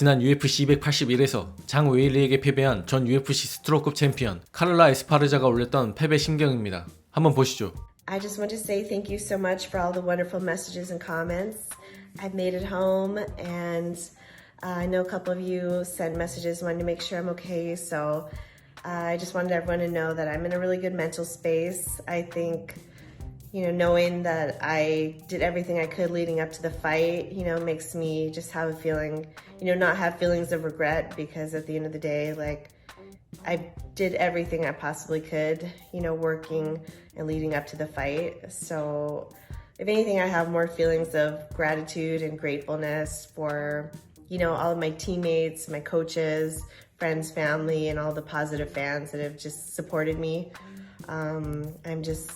지난 UFC 281에서 장 웨일리에게 패배한 전 UFC 스트로급 챔피언 카를라 에스파르자가 올렸던 패배 심경입니다. 한번 보시죠. I just want to say thank you so much for all the wonderful messages and comments. I've made it home, and uh, I know a couple of you sent messages wanting to make sure I'm okay. So uh, I just wanted everyone to know that I'm in a really good mental space. I think, you know, knowing that I did everything I could leading up to the fight, you know, makes me just have a feeling, you know, not have feelings of regret because at the end of the day, like, I did everything I possibly could, you know, working and leading up to the fight. So, if anything, I have more feelings of gratitude and gratefulness for, you know, all of my teammates, my coaches, friends, family, and all the positive fans that have just supported me. Um, I'm just,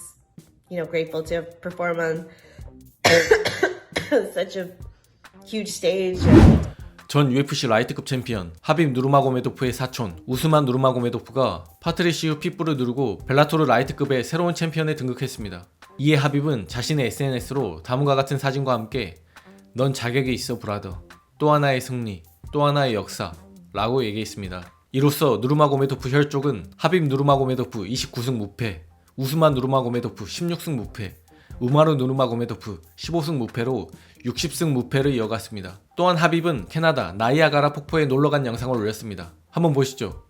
you know, grateful to perform on such a huge stage. 전 UFC 라이트급 챔피언 하빕 누르마고메도프의 사촌 우스만 누르마고메도프가 파트리시우 핏불을 누르고 벨라토르 라이트급의 새로운 챔피언에 등극했습니다. 이에 하빕은 자신의 SNS로 다음과 같은 사진과 함께 넌 자격이 있어 브라더 또 하나의 승리 또 하나의 역사 라고 얘기했습니다. 이로써 누르마고메도프 혈족은 하빕 누르마고메도프 29승 무패 우스만 누르마고메도프 16승 무패 우마르 누르마고메도프 15승 무패로 60승 무패를 이어갔습니다. 또한 하빕은 캐나다 나이아가라 폭포에 놀러간 영상을 올렸습니다. 한번 보시죠.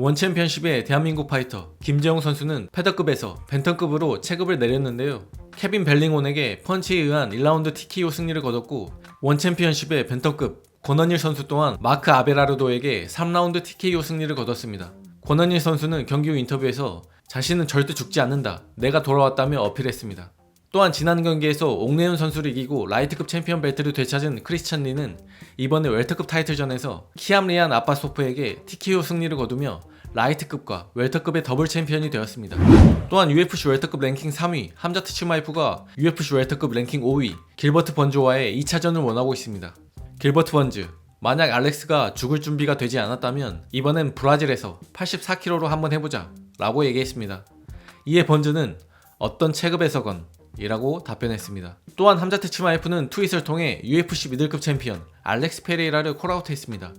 원 챔피언십의 대한민국 파이터 김재용 선수는 패더급에서 벤턴급으로 체급을 내렸는데요. 케빈 벨링온에게 펀치에 의한 1라운드 TKO 승리를 거뒀고 원 챔피언십의 벤턴급 권원일 선수 또한 마크 아베라르도에게 3라운드 TKO 승리를 거뒀습니다. 권원일 선수는 경기 후 인터뷰에서 자신은 절대 죽지 않는다. 내가 돌아왔다며 어필했습니다. 또한 지난 경기에서 옥내윤 선수를 이기고 라이트급 챔피언 벨트를 되찾은 크리스찬 리는 이번에 웰터급 타이틀전에서 키암 리안 아빠소프에게 TKO 승리를 거두며 라이트급과 웰터급의 더블 챔피언이 되었습니다. 또한 UFC 웰터급 랭킹 3위 함자트 치마이프가 UFC 웰터급 랭킹 5위 길버트 번즈와의 2차전을 원하고 있습니다. 길버트 번즈 만약 알렉스가 죽을 준비가 되지 않았다면 이번엔 브라질에서 84kg로 한번 해보자 라고 얘기했습니다. 이에 번즈는 어떤 체급에서건 이라고 답변했습니다. 또한 함자트 치마이프는 트윗을 통해 UFC 미들급 챔피언 알렉스 페레이라를 콜아웃했습니다.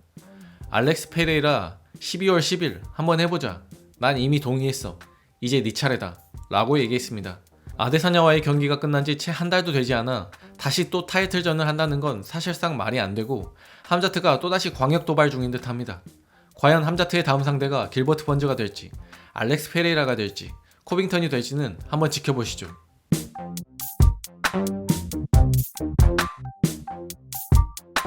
알렉스 페레이라 12월 10일 한번 해보자. 난 이미 동의했어. 이제 네 차례다. 라고 얘기했습니다. 아데사냐와의 경기가 끝난 지 채 한 달도 되지 않아 다시 또 타이틀전을 한다는 건 사실상 말이 안 되고 함자트가 또다시 광역 도발 중인 듯 합니다. 과연 함자트의 다음 상대가 길버트 번즈가 될지 알렉스 페레이라가 될지 코빙턴이 될지는 한번 지켜보시죠.